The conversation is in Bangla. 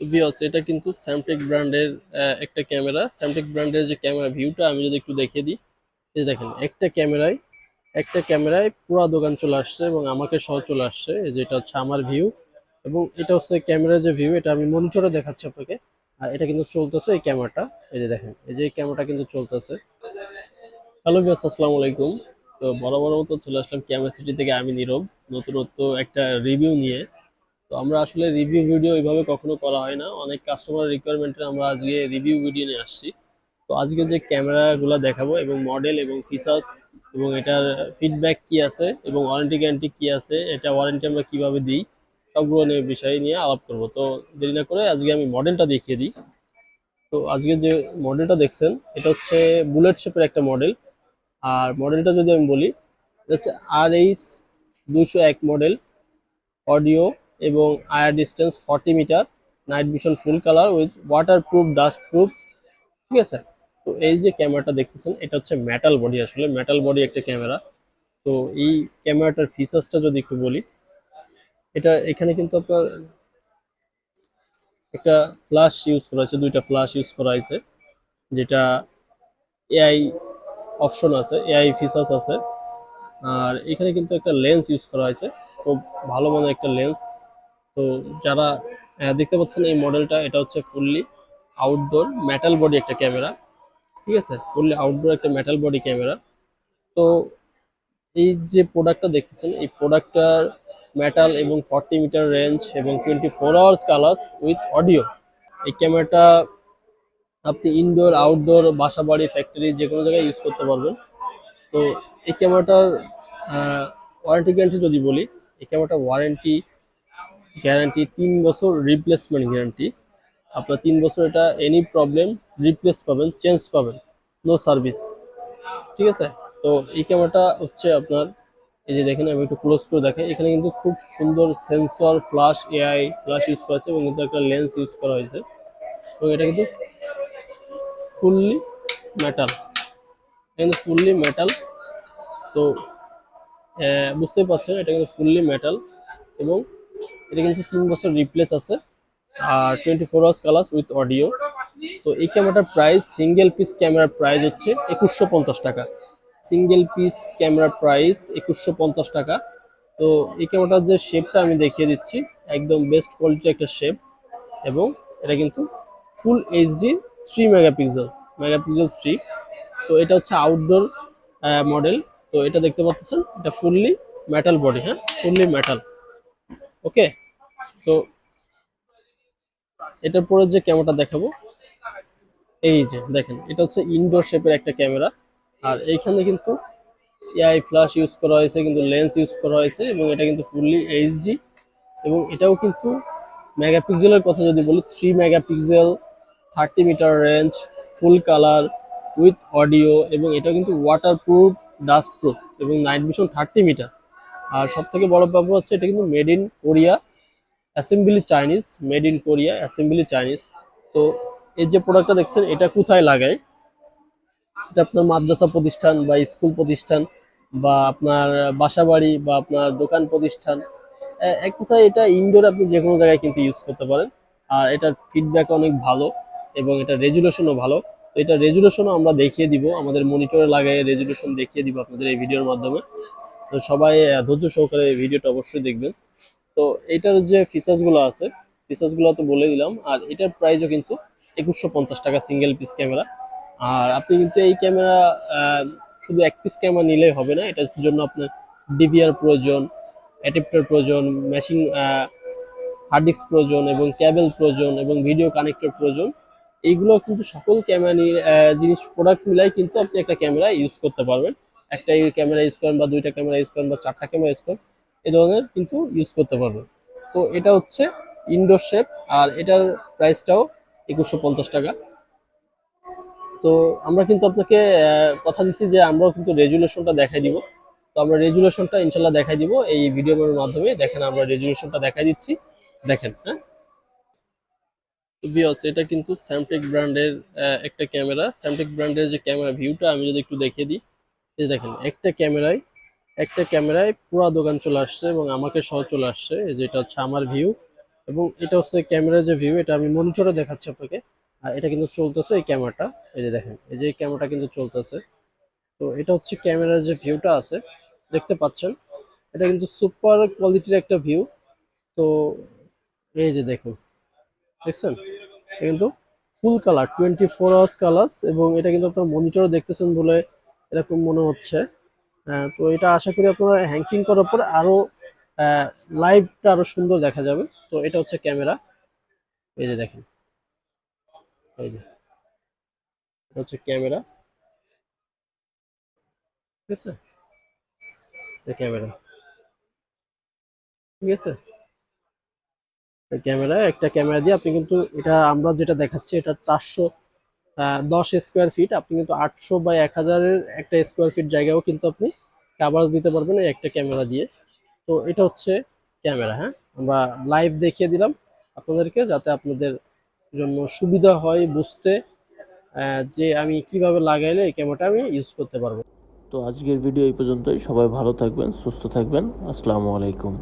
ভিওস এটা কিন্তু স্যামটেক ব্র্যান্ডের একটা ক্যামেরা স্যামটেক ব্র্যান্ডের যে ক্যামেরা ভিউটা আমি যদি একটু দেখিয়ে দিই, এই দেখেন, একটা ক্যামেরায় একটা ক্যামেরায় পুরো দোকান চলে আসছে এবং আমাকে সহ চলে আসছে। এই যে এটা হচ্ছে আমার ভিউ এবং এটা হচ্ছে ক্যামেরার যে ভিউ এটা আমি মনিটরে দেখাচ্ছি আপনাকে। আর এটা কিন্তু চলতেছে এই ক্যামেরাটা এই যে দেখেন, এই যে ক্যামেরাটা কিন্তু চলতেছে। হ্যালো ভিওস আসসালামু আলাইকুম। তো বড় বড় মতো চলে আসলাম ক্যামেরা সিটি থেকে আমি নীরব। নতুনত্ব একটা রিভিউ নিয়ে তো আমরা আসলে রিভিউ ভিডিও এইভাবে কখনো করা হয় না। অনেক কাস্টমার রিকোয়ারমেন্টে আমরা আজকে রিভিউ ভিডিও নিয়ে আসছি। তো আজকে যে ক্যামেরাগুলো দেখাবো এবং মডেল এবং ফিচার্স এবং এটার ফিডব্যাক কি আছে এবং ওয়ারেন্টি গ্যারান্টি কি আছে, এটা ওয়ারেন্টি আমরা কীভাবে দিই, সবগুলো নিয়ে বিষয় নিয়ে আলাপ করব। তো দেরি না করে আজকে আমি মডেলটা দেখিয়ে দিই। তো আজকে যে মডেলটা দেখছেন, এটা হচ্ছে বুলেট শেপের একটা মডেল আর মডেলটা যদি আমি বলি, এটা হচ্ছে আর এইচ দুশো এক মডেল অডিও এবং I R distance forty metre night vision full colour with waterproof dustproof ঠিক আছে? তো এই যে ক্যামেরাটা দেখতেছেন, এটা হচ্ছে মেটাল বডি আসলে মেটাল বডি একটা ক্যামেরা তো এই ক্যামেরাটার ফিচার্সটা যদি একটু বলি, এটা এখানে কিন্তু আপনার একটা ফ্ল্যাশ ইউজ করা হয়েছে, দুইটা ফ্ল্যাশ ইউজ করা হয়েছে, যেটা এআই অপশন আছে এআই ফিচার্স আছে। আর এখানে কিন্তু একটা লেন্স ইউজ করা হয়েছে, খুব ভালো মানের একটা লেন্স তো যারা দেখতে পাচ্ছেন এই মডেলটা, এটা হচ্ছে ফুললি আউটডোর মেটাল বডি একটা ক্যামেরা ঠিক আছে? ফুললি আউটডোর একটা মেটাল বডি ক্যামেরা তো এই যে প্রোডাক্টটা দেখতেছেন, এই প্রোডাক্টটার মেটাল এবং ফর্টি মিটার রেঞ্জ এবং twenty four hours colours with audio এই ক্যামেরাটা আপনি ইনডোর আউটডোর বাসা বাড়ি ফ্যাক্টরি যে কোনো জায়গায় ইউজ করতে পারবেন। তো এই ক্যামেরাটার ওয়ারেন্টি গ্যারান্টি যদি বলি, এই ক্যামেরাটার ওয়ারেন্টি গ্যারান্টি, তিন বছর রিপ্লেসমেন্ট গ্যারান্টি আপনার তিন বছর এটা এনি প্রবলেম রিপ্লেস পাবেন চেঞ্জ পাবেন। নো সার্ভিস ঠিক আছে? তো এই ক্যামেরাটা হচ্ছে আপনার, এই যে দেখেন, আমি একটু ক্লোজ করে দেখাই। এখানে কিন্তু খুব সুন্দর sensor flash AI flash use করা হয়েছে এবং কিন্তু একটা লেন্স ইউজ করা হয়েছে। এবং এটা কিন্তু ফুললি মেটাল কিন্তু ফুললি মেটাল তো বুঝতেই পারছেন, এটা কিন্তু ফুললি মেটাল এবং এটা কিন্তু তিন বছর রিপ্লেস আছে। আর twenty four hours colours with audio তো এই ক্যামেরাটার প্রাইস সিঙ্গেল পিস ক্যামেরার প্রাইস হচ্ছে একুশশো পঞ্চাশ টাকা। সিঙ্গেল পিস ক্যামেরার প্রাইস একুশশো পঞ্চাশ টাকা। তো এই ক্যামেরাটার যে শেপটা আমি দেখিয়ে দিচ্ছি, একদম বেস্ট কোয়ালিটির একটা শেপ এবং এটা কিন্তু full HD three megapixel megapixel three তো এটা হচ্ছে আউটডোর মডেল তো এটা দেখতে পাচ্ছেন, এটা ফুললি মেটাল বডি হ্যাঁ? Fully metal okay? তো এটার পরে যে ক্যামেরাটা দেখাবো, এই যে দেখেন, এটা হচ্ছে ইনডোর শেপের একটা ক্যামেরা। আর এইখানে কিন্তু এআই ফ্ল্যাশ ইউজ করা হয়েছে, কিন্তু লেন্স ইউজ করা হয়েছে, এবং এটা কিন্তু ফুললি এইচডি এবং এটাও কিন্তু মেগাপিক্সেলের কথা যদি বলি three megapixel thirty metre range full colour with audio এবং এটা কিন্তু ওয়াটার প্রুফ ডাস্ট প্রুফ এবং নাইট ভিশন থার্টি মিটার আর সব থেকে বড় ব্যাপার হচ্ছে এটা কিন্তু made in Korea assembly Chinese made in Korea assembly Chinese তো এই যে প্রোডাক্টটা দেখছেন, এটা কোথায় লাগায় এটা আপনার মাদ্রাসা প্রতিষ্ঠান বা স্কুল প্রতিষ্ঠান বা আপনার বাসা বাড়ি বা আপনার দোকান প্রতিষ্ঠান। এক কথায় এটা ইনডোর আপনি যে কোনো জায়গায় কিন্তু ইউজ করতে পারেন। আর এটার ফিডব্যাক অনেক ভালো এবং এটা রেজুলেশনও ভালো। তো এটা রেজুলেশনও আমরা দেখিয়ে দিব, আমাদের মনিটরে লাগাই রেজুলেশন দেখিয়ে দিব আপনাদের এই ভিডিওর মাধ্যমে। তো সবাই ধৈর্য সহকারে এই ভিডিওটা অবশ্যই দেখবেন। তো এটার যে ফিচার্সগুলো আছে ফিচার্সগুলো তো বলে দিলাম, আর এটার প্রাইসও কিন্তু একুশশো পঞ্চাশ টাকা সিঙ্গেল পিস ক্যামেরা আর আপনি কিন্তু এই ক্যামেরা শুধু এক পিস ক্যামেরা নিলেই হবে না, এটার জন্য আপনার ডিভিআর প্রয়োজন অ্যাডাপ্টার প্রয়োজন মেশিন হার্ড ডিস্ক প্রয়োজন এবং ক্যাবেল প্রয়োজন এবং ভিডিও কানেক্টর প্রয়োজন। এইগুলো কিন্তু সকল ক্যামেরা জিনিস প্রোডাক্ট মিলাই কিন্তু আপনি একটা ক্যামেরা ইউজ করতে পারবেন। একটা ক্যামেরা ইউজ করেন বা দুইটা ক্যামেরা ইউজ করেন বা চারটা ক্যামেরা ইউজ করেন এই ধরনের কিন্তু ইউজ করতে পারবেন। তো এটা হচ্ছে ইনডোর শেপ আর এটার প্রাইসটাও একুশশো পঞ্চাশ টাকা। তো আমরা কিন্তু আপনাকে কথা দিচ্ছি যে আমরাও কিন্তু রেজুলেশনটা দেখাই দিব। তো আমরা রেজুলেশনটা ইনশাল্লাহ দেখাই দিব, এই ভিডিওর মাধ্যমে। দেখেন, আমরা রেজুলেশনটা দেখাই দিচ্ছি। দেখেন হ্যাঁ? এটা কিন্তু স্যামটেক ব্র্যান্ডের একটা ক্যামেরা স্যামটেক ব্র্যান্ডের যে ক্যামেরা ভিউটা আমি যদি একটু দেখিয়ে দিই। এই দেখেন, একটা ক্যামেরায় একটা ক্যামেরায় পুরা দোকান চলে আসছে এবং আমাকে সহ চলে আসছে। যেটা হচ্ছে আমার ভিউ এবং এটা হচ্ছে ক্যামেরার যে ভিউ এটা আমি মনিটরে দেখাচ্ছি আপনাকে। আর এটা কিন্তু চলতেছে এই ক্যামেরাটা। এই যে দেখেন, এই যে ক্যামেরাটা কিন্তু চলতেছে। তো এটা হচ্ছে ক্যামেরার যে ভিউটা আছে, দেখতে পাচ্ছেন? এটা কিন্তু সুপার কোয়ালিটির একটা ভিউ তো এই যে দেখুন, দেখছেন? এটা কিন্তু full colour twenty four hours colour এবং এটা কিন্তু আপনার মনিটরে দেখতেছেন বলে এরকম মনে হচ্ছে। তো এটা আশা করি আপনারা হ্যাঙ্কিং করার পর আরও লাইভটা আরও সুন্দর দেখা যাবে। তো এটা হচ্ছে ক্যামেরা। এই যে দেখেন। এই যে। এটা হচ্ছে ক্যামেরা। ঠিক আছে? ক্যামেরা। ঠিক আছে? ক্যামেরা, একটা ক্যামেরা দিয়ে আপনি কিন্তু এটা আমরা যেটা দেখাচ্ছি, এটা চারশো দশ স্কোয়ার ফিট আপনি কিন্তু আটশো বা এক হাজারের একটা স্কোয়ার ফিট জায়গাও কিন্তু আপনি কাভারেজ দিতে পারবেন এই একটা ক্যামেরা দিয়ে। তো এটা হচ্ছে ক্যামেরা হ্যাঁ? আমরা লাইভ দেখিয়ে দিলাম আপনাদেরকে যাতে আপনাদের জন্য সুবিধা হয় বুঝতে যে আমি কীভাবে লাগাইলে এই ক্যামেরাটা আমি ইউজ করতে পারব। তো আজকের ভিডিও এই পর্যন্তই। সবাই ভালো থাকবেন, সুস্থ থাকবেন। আসসালামু আলাইকুম।